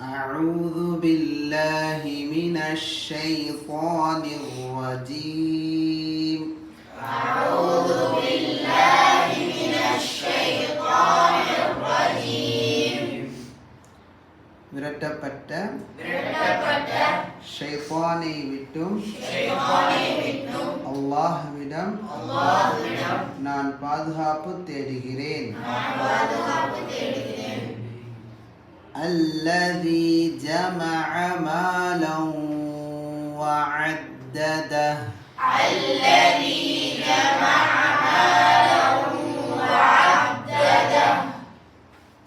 أعوذ بالله من الشيطان الرجيم أعوذ بالله من الشيطان الرجيم விரட்டப்பட்ட விரட்டப்பட்ட ஷைத்தானை விட்டும் ஷைத்தானை விட்டும் அல்லாஹ்விடம் அல்லாஹ்விடம் நான் பாதுகாப்பு தேடுகிறேன் நான் பாதுகாப்பு தேடுகிறேன் الذي جمع مالا وعدده. الذي جمع مالا وعدده.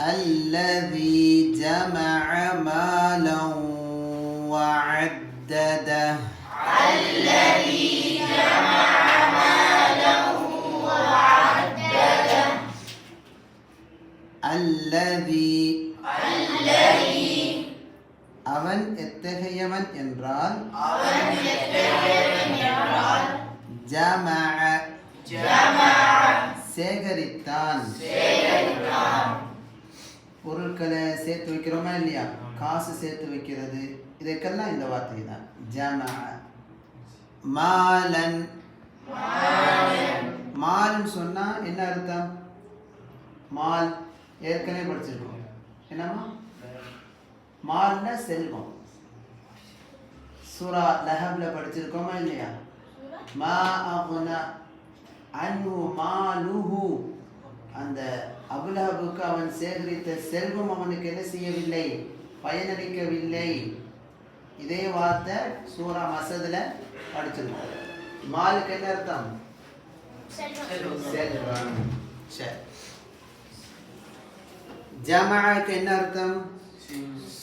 الذي جمع مالا وعدده. الذي جمع مالا وعدده. الذي الذي அவன் எத்தகையவன் என்றால்? சேகரித்தான். பொருட்களை சேர்த்து வைக்கிறோமா இல்லையா? காசு சேர்த்து வைக்கிறது. இதுக்கெல்லாம் இந்த வார்த்தை தான் ஜமஅ மாலன். மால்னு சொன்னா என்ன அர்த்தம்? மால். ஏற்கனவே படிச்சிருக்கோம். என்னம்மா? மால்னா செல்வம். சூரா லஹப்ல படிச்சிருக்கோமா இல்லையா? மா அகுனா அன்ஹு மாலுஹு. அந்த அபுலஹபுக்கு அவன் சேகரித்த செல்வம் அவனுக்கு என்ன செய்யவில்லை? பயனளிக்கவில்லை. இதே வார்த்தை சூரா மசதுல படிச்சிருக்கோம். மாலுக்கு என்ன அர்த்தம்? செல்வம். சரி. ஜமாக்கு என்ன அர்த்தம்?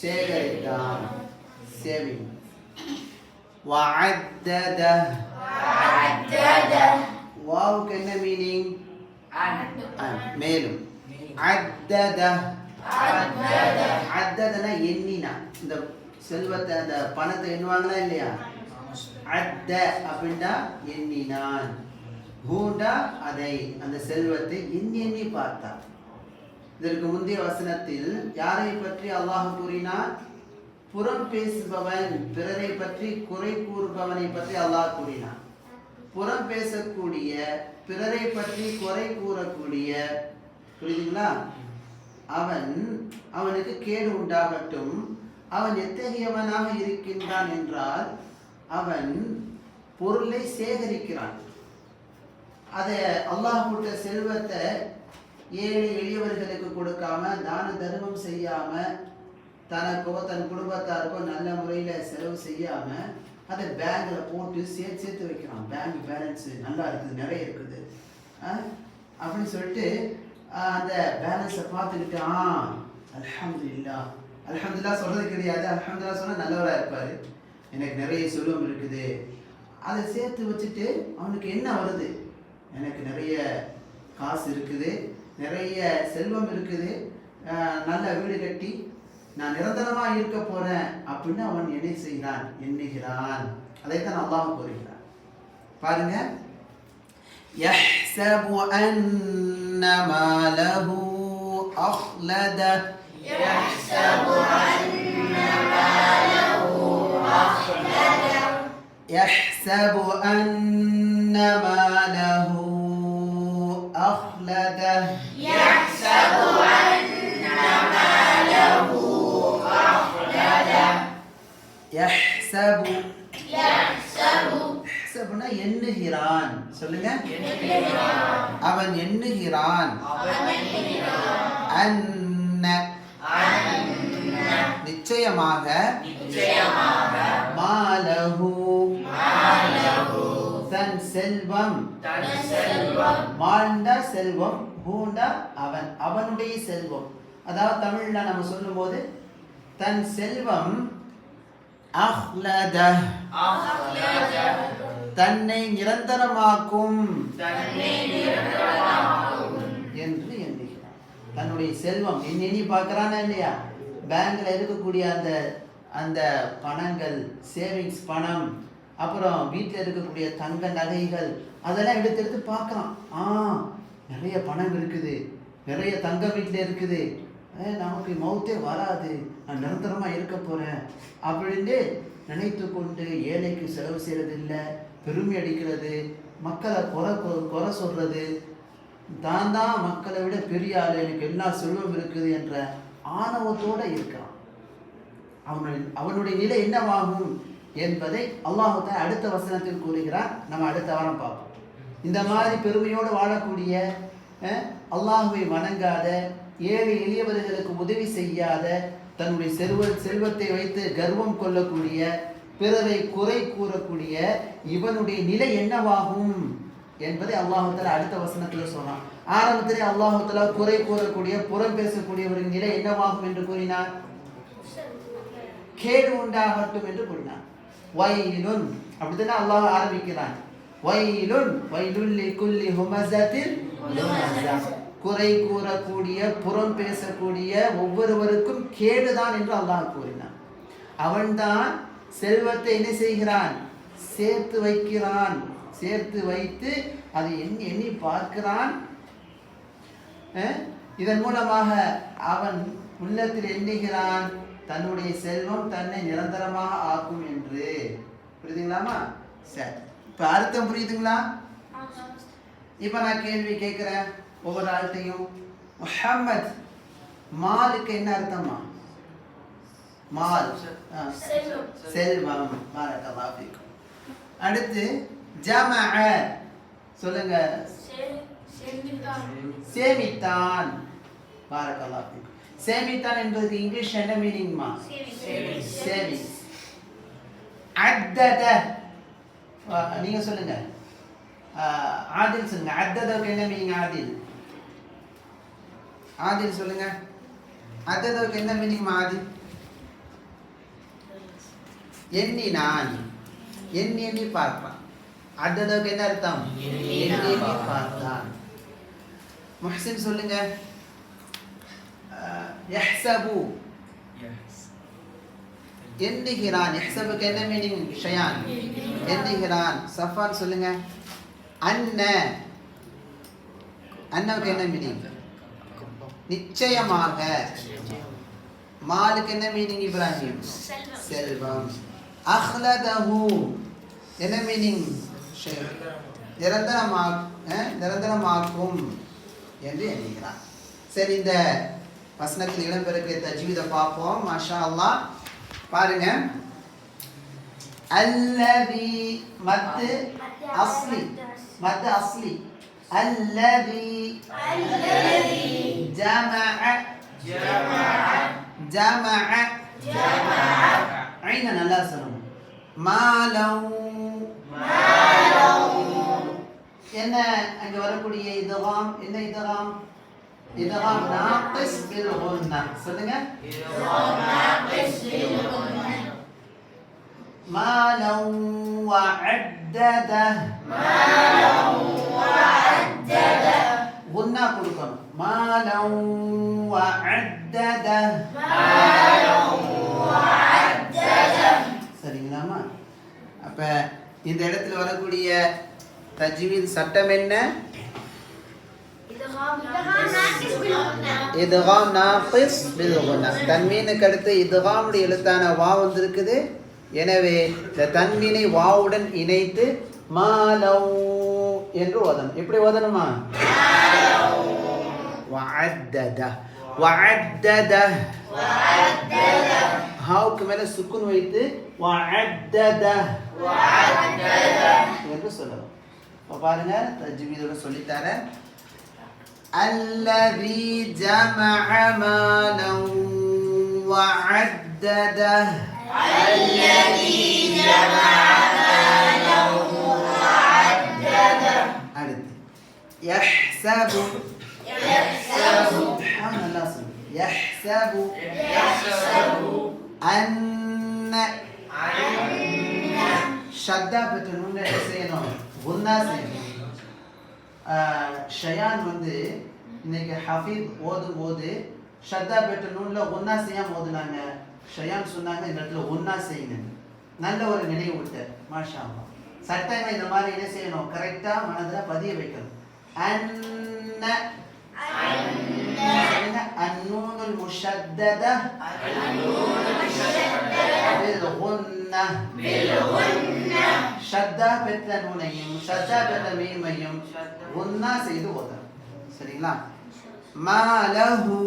சேகரித்தான் சேவிங் وعدده عدده வாவுக்கு என்ன மீனிங் மேலும் அத்தத عدده அத்ததனா எண்ணினா இந்த செல்வத்தை அந்த பணத்தை எண்ணுவாங்களா இல்லையா அத்த அப்படின்னா எண்ணினான் ஹூண்டா அதை அந்த செல்வத்தை எண்ணி எண்ணி பார்த்தான் இதற்கு முந்தைய வசனத்தில் யாரை பற்றி அல்லாஹ் கூறினார் புறம் பேசுபவன் பிறரை பற்றி குறை கூறுபவனை பற்றி அல்லாஹ் கூறினான். புறம் பேசக்கூடிய பிறரை பற்றி குறை கூறக்கூடிய புரியுதுங்களா? அவன் அவனுக்கு கேடு உண்டாகட்டும். அவன் எத்தகையவனாக இருக்கின்றான் என்றால் அவன் பொருளை சேகரிக்கிறான். அதை அல்லாஹ் செல்வத்தை ஏழை எளியவர்களுக்கு கொடுக்காம தான தர்மம் செய்யாம தனக்கோ தன் குடும்பத்தாருக்கோ நல்ல முறையில் செலவு செய்யாம அதை பேங்கில் போட்டு சேர்த்து சேர்த்து வைக்கிறான். பேங்க் பேலன்ஸ் நல்லா இருக்குது நிறைய இருக்குது. அப்படின்னு சொல்லிட்டு அந்த பேலன்ஸை பார்த்துக்கிட்டு ஆ அல்ஹம்துலில்லா. அலமதுல்லா சொல்கிறது கிடையாது. அலமதுல்லா சொன்னால் நல்லவராக இருப்பார். எனக்கு நிறைய செல்வம் இருக்குது. அதை சேர்த்து வச்சுட்டு அவனுக்கு என்ன வருது? எனக்கு நிறைய காசு இருக்குது. நிறைய செல்வம் இருக்குது அஹ் நல்ல வீடு கட்டி நான் நிரந்தரமா இருக்க போறேன் அப்படின்னு அவன் என்ன செய்கிறான் எண்ணுகிறான் அதைத்தான் அல்லாஹ் கூறுகிறான் பாருங்க يحسب أن ماله أخلده يحسب أن ماله أخلده يحسب أن ماله أخلده யஹ்ஸபு யஹ்ஸபு யஹ்ஸபுனா எண்ணுகிறான். சொல்லுங்க. அவன் எண்ணுகிறான். அன்ன. நிச்சயமாக. மாலஹு தன் செல்வம். மாண்ட செல்வம் பூண்ட அவன். அவனுடைய செல்வம். அதாவது தமிழ்ல நம்ம சொல்லும் போது தன் செல்வம் அஹ்லத தன்னை நிரந்தரமாக்கும். என்று எண்ணுகிறான் தன்னுடைய செல்வம் எண்ணி பார்க்குறானா இல்லையா? பேங்க்ல இருக்கக்கூடிய அந்த அந்த பணங்கள் சேவிங்ஸ் பணம் அப்புறம் வீட்டில் இருக்கக்கூடிய தங்க நகைகள் அதெல்லாம் எடுத்து எடுத்து பார்க்கலாம். ஆ நிறைய பணம் இருக்குது. நிறைய தங்க வீட்டில் இருக்குது. நமக்கு மௌத்தே வராது. நான் நிரந்தரமாக இருக்க போகிறேன் அப்படின்னு நினைத்து கொண்டு ஏழைக்கு செலவு செய்கிறது இல்லை பெருமை அடிக்கிறது. மக்களை குறை கொ- குறை சொல்கிறது தான் தான் மக்களை விட பெரிய ஆள். எனக்கு எல்லா செல்வம் இருக்குது என்ற ஆணவத்தோடு இருக்கான். அவனுடைய அவனுடைய நிலை என்னவாகும் என்பதை அல்லாஹு அடுத்த வசனத்தில் கூறுகிறான். நம்ம அடுத்த வாரம் பார்ப்போம். இந்த மாதிரி பெருமையோடு வாழக்கூடிய அல்லாஹுவை வணங்காத ஏழை எளியவர்களுக்கு உதவி செய்யாத தன்னுடைய செல்வ செல்வத்தை வைத்து கர்வம் கொள்ளக்கூடிய பிறரை குறை கூறக்கூடிய இவனுடைய நிலை என்னவாகும் என்பதை அல்லாஹுத்தாலா அடுத்த வசனத்தில் சொன்னான். ஆரம்பத்திலே அல்லாஹுத்தாலா குறை கூறக்கூடிய புறம் பேசக்கூடியவரின் நிலை என்னவாகும் என்று கூறினார் கேடு உண்டாகட்டும் என்று கூறினார் வயலுன் அப்படித்தானே அல்லாஹ் ஆரம்பிக்கிறான். வைலுன் வயலுன் குல்லி ஹுமஸத்தின் குறை கூறக்கூடிய புறம் பேசக்கூடிய ஒவ்வொருவருக்கும் கேடுதான் என்று அல்லாஹ் கூறினான். அவன்தான் செல்வத்தை என்ன செய்கிறான்? சேர்த்து வைக்கிறான். சேர்த்து வைத்து அதை எண்ணி எண்ணி பார்க்கிறான். இதன் மூலமாக அவன் உள்ளத்தில் எண்ணுகிறான் தன்னுடைய செல்வம் தன்னை நிரந்தரமாக ஆக்கும் என்று. புரியுதுங்களாமா சரி. இப்போ அர்த்தம் புரியுதுங்களா? இப்போ நான் கேள்வி கேட்குறேன் ஒவ்வொரு ஆள்கிட்டையும். முஹம்மத் மாலுக்கு என்ன அர்த்தமா மால். செல்வம். செல்வம். பாரக்கல்லாஹு ஃபீக்கும். அடுத்து ஜமஅ. சொல்லுங்க. சேமித்தான். பாரக்கல்லாஹு ஃபீக்கும். சேமித்தான் என்பதுக்கு இங்கிலீஷ் என்ன மீனிங்மா சேவிங்ஸ் அத்தத அஹ், நீங்க சொல்லுங்க. அஹ், ஆதில் சொல்லுங்க. அத்ததவுக்கு என்ன மீனிங் ஆதில். ஆதில் சொல்லுங்க. அத்ததவுக்கு என்ன மீனிங் ஆதில். எண்ணி நான் எண்ணி எண்ணி பார்ப்பான். அத்ததவுக்கு என்ன அர்த்தம்? எண்ணி பார்த்தான். முஹ்சின் சொல்லுங்க. யஹ்சபு. எண்ணுகிறான். எக்ஸபுக்கு என்ன மீனிங் ஷயான். எண்ணுகிறான். சஃபான் சொல்லுங்க. அன்ன. அன்னவுக்கு என்ன மீனிங் நிச்சயமாக. மாலுக்கு என்ன மீனிங் இப்ராஹிம்? செல்வம். அஹ்லதஹு. என்ன மீனிங் நிரந்தரமாக நிரந்தரமாக்கும் என்று எண்ணுகிறான். சரி இந்த வசனத்தில் இடம்பெறக்கூடிய தஜ்வீதை பார்ப்போம். மாஷா அல்லாஹ். பாருங்க. அல்லதி மத்து அஸ்லி. மத்து அஸ்லி. அல்லதி ஜமஅ. ஜமஅ. ஐன நல்லா சொல்லணும். மாலவ் என்ன அங்க வரக்கூடிய இதகாம்? என்ன இதகாம்? இதகாம் நாகிஸ் பில் குன்னா சொல்லுங்க مالا وعدده غنى கொடுக்கணும் مالا وعدده சரிங்களாமா அப்ப இந்த இடத்துல வரக்கூடிய தஜ்வீத் சட்டம் என்ன இதுகாம் நாகிஸ் பில் குன்னா தன்மீனுக்கு அடுத்து இதுகாமுடைய எழுத்தான வா வந்திருக்குது. எனவே இந்த தன்மீனை வாவுடன் இணைத்து மாலவ் என்று ஓதணும். எப்படி ஓதணுமா? வஅத்தத. வஅத்தத. ஹாவுக்கு மேல சுக்குன் வைத்து வஅத்தத. என்று சொல்லணும். இப்போ பாருங்க தஜ்வீதோட சொல்லித்தரேன். الذي جمع مالا وعدده. الذي جمع مالا وعدده. يحسب. يحسب. سبحان الله. يحسب. يحسب. أن. أن. شدة بتنون سينو غنى سينو ஷயான் வந்து இன்னைக்கு ஹஃபீத் ஓதும் போது ஷத்தா பெற்ற நூல்ல ஒன்னா செய்யாம ஓதுனாங்க ஷயான் சொன்னாங்க இந்த இடத்துல ஒன்னா செய்யுங்க நல்ல ஒரு நினைவு விட்டு மாஷா அல்லாஹ். சட்டங்கள் இந்த மாதிரி என்ன செய்யணும் கரெக்டா மனதுல பதிய வைக்கணும் அன்ன النون المشددة بالغنة ஷத்தா பெற்ற நூனையும் ஷத்தா பெற்ற மீன்மையும் ஒன்னா செய்து ஓதணும். சரிங்களா? மாலஹு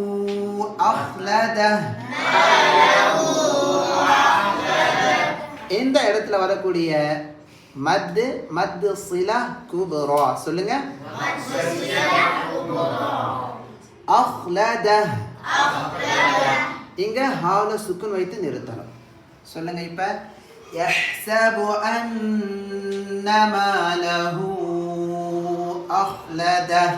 அஹ்லத இந்த இடத்துல வரக்கூடிய மத்து மத்து சிலா குபுரா. சொல்லுங்க. அஹ்லத இங்க ஹால சுக்குன் வைத்து நிறுத்தணும். சொல்லுங்க இப்போ. يحسب أن ماله أخلده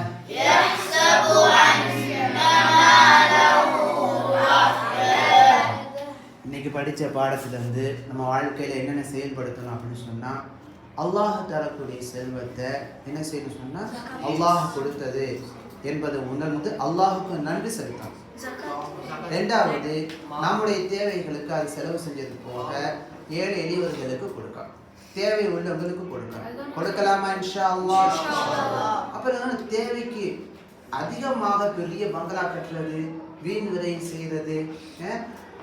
இன்னைக்கு படித்த பாடத்திலிருந்து நம்ம வாழ்க்கையில் என்னென்ன செயல்படுத்தணும் அப்படின்னு சொன்னால் அல்லாஹ் தரக்கூடிய செல்வத்தை என்ன செய்யணும் சொன்னால் அல்லாஹ் கொடுத்தது என்பதை உணர்ந்து அல்லாஹுக்கு நன்றி செலுத்தணும் ரெண்டாவது நம்முடைய தேவைகளுக்கு அது செலவு செஞ்சது போக ஏழை எளியவர்களுக்கு கொடுக்கலாம். தேவை உள்ளவங்களுக்கு கொடுக்கலாம். கொடுக்கலாமா? இன்ஷா அல்லாஹ் அப்புறம் தேவைக்கு அதிகமாக பெரிய பங்களா கட்டுறது வீண் விரயம் செய்கிறது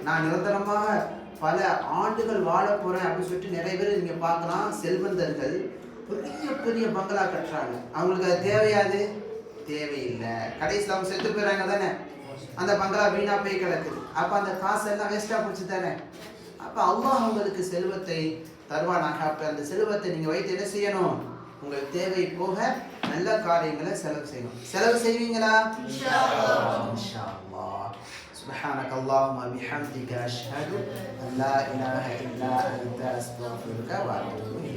நான் நிரந்தரமாக பல ஆண்டுகள் வாழ போறேன் அப்படின்னு சொல்லிட்டு நிறைய பேர் நீங்க பார்க்கலாம். செல்வந்தர்கள் பெரிய பெரிய பங்களா கட்டுறாங்க. அவங்களுக்கு அது தேவையாது தேவையில்லை. கடைசியில் அவங்க செத்து போயிடுறாங்க தானே? அந்த பங்களா வீணா போய் கிடக்குது. அப்ப அந்த காசு எல்லாம் வேஸ்டா போச்சு தானே? அப்ப அல்லாஹ் உங்களுக்கு செல்வத்தை தருவானாக அப்ப அந்த செல்வத்தை நீங்க வைத்து என்ன செய்யணும் உங்கள் தேவை போக நல்ல காரியங்களை செலவு செய்யணும் செலவு செய்வீங்களா இன்ஷா அல்லாஹ் سبحانك اللهم بحمدك أشهد أن لا إله إلا أنت أستغفرك وأتوب إليك